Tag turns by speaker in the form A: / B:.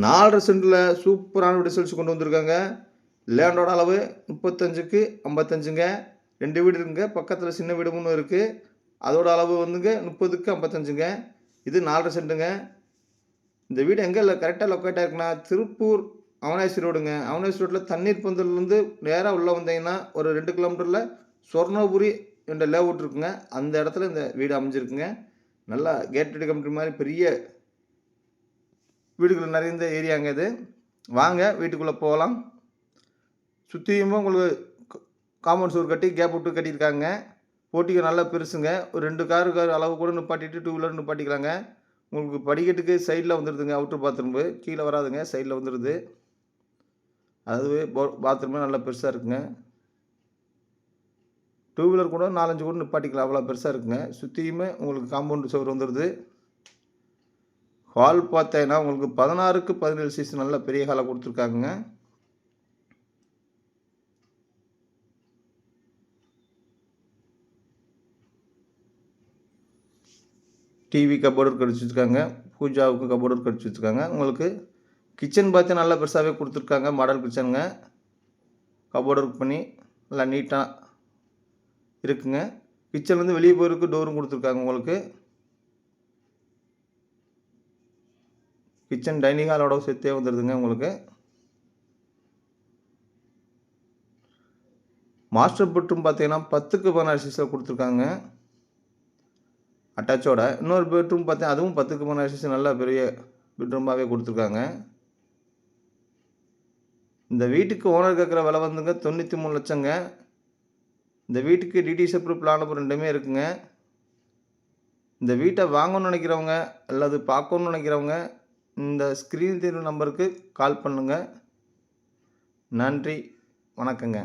A: நாலரை சென்டில் சூப்பரான ரிசல்ட்ஸ் கொண்டு வந்திருக்காங்க. லேண்டோட அளவு முப்பத்தஞ்சுக்கு ஐம்பத்தஞ்சுங்க. ரெண்டு வீடு இருக்குங்க. பக்கத்தில் சின்ன வீடு ஒன்று இருக்குது அதோட அளவு வந்துங்க முப்பதுக்கு ஐம்பத்தஞ்சுங்க. இது நாலரை சென்ட்டுங்க. இந்த வீடு எங்கே இல்லை? கரெக்டாக லொக்கேட் ஆயிருக்குன்னா திருப்பூர் அவனாசி ரோடுங்க. அவனாசி ரோட்டில் தண்ணீர் பந்தல்லேருந்து நேராக உள்ளே வந்தீங்கன்னா ஒரு ரெண்டு கிலோமீட்டரில் சொர்ணபுரி என்ற லேவுட் இருக்குங்க. அந்த இடத்துல இந்த வீடு அமைஞ்சிருக்குங்க. நல்லா கேட்டட் கம்பெனி மாதிரி பெரிய வீடுகள் நிறைந்த ஏரியாங்க இது. வாங்க வீட்டுக்குள்ளே போகலாம். சுற்றியுமே உங்களுக்கு காம்பவுண்ட் சுவர் கட்டி கேப் விட்டு கட்டியிருக்காங்க. போட்டிக்கு நல்லா பெருசுங்க. ஒரு ரெண்டு காரு கார் அளவு கூட நிப்பாட்டிட்டு டூ வீலர் நிப்பாட்டிக்கலாங்க. உங்களுக்கு படிக்கட்டுக்கு சைடில் வந்துடுதுங்க அவுட்டர் பாத்ரூம்பு கீழே வராதுங்க சைடில் வந்துடுது அதுவே பாத்ரூமே நல்லா பெருசாக இருக்குங்க. டூ வீலர் கூட நாலஞ்சு கூட நிப்பாட்டிக்கலாம் அவ்வளோ பெருசாக இருக்குங்க. சுற்றியுமே உங்களுக்கு காம்பவுண்டு சுவர் வந்துடுது ஹால் பார்த்தீங்கன்னா உங்களுக்கு பதினாறுக்கு பதினேழு சீசன் நல்ல பெரிய ஹாலாக கொடுத்துருக்காங்க டிவி கபோர்டு கடிச்சு வச்சுருக்காங்க பூஜாவுக்கு கபோர்டு கடிச்சு வச்சுருக்காங்க உங்களுக்கு கிச்சன் பார்த்து நல்லா பெருசாகவே கொடுத்துருக்காங்க. மாடல் கிச்சனுங்க கபோர்டு ஒர்க் பண்ணி நல்லா நீட்டாக இருக்குங்க. கிச்சன்லேருந்து வெளியே போயிருக்கு டோரும் கொடுத்துருக்காங்க உங்களுக்கு. கிச்சன் டைனிங் ஹாலோட சேர்த்தே வந்துடுதுங்க உங்களுக்கு. மாஸ்டர் பெட்ரூம் பார்த்தீங்கன்னா பத்துக்கு பதினாறு சீஸில் கொடுத்துருக்காங்க. அட்டாச்சோட. இன்னொரு பெட்ரூம் பார்த்தீங்கன்னா அதுவும் பத்துக்கு பதினாறு சீஸ் நல்லா பெரிய பெட்ரூமாகவே கொடுத்துருக்காங்க. இந்த வீட்டுக்கு ஓனர் கேட்குற விலை வந்துங்க தொண்ணூற்றி மூணு லட்சங்க. இந்த வீட்டுக்கு டிடிஎஸ் அப்ரூவ் பிளான் அப்புறம் ரெண்டுமே இருக்குங்க. இந்த வீட்டை வாங்கணும்னு நினைக்கிறவங்க அல்லது பார்க்கணுன்னு நினைக்கிறவங்க இந்த ஸ்க்ரீன் தீர்வு நம்பருக்கு கால் பண்ணுங்கள் நன்றி. வணக்கங்க.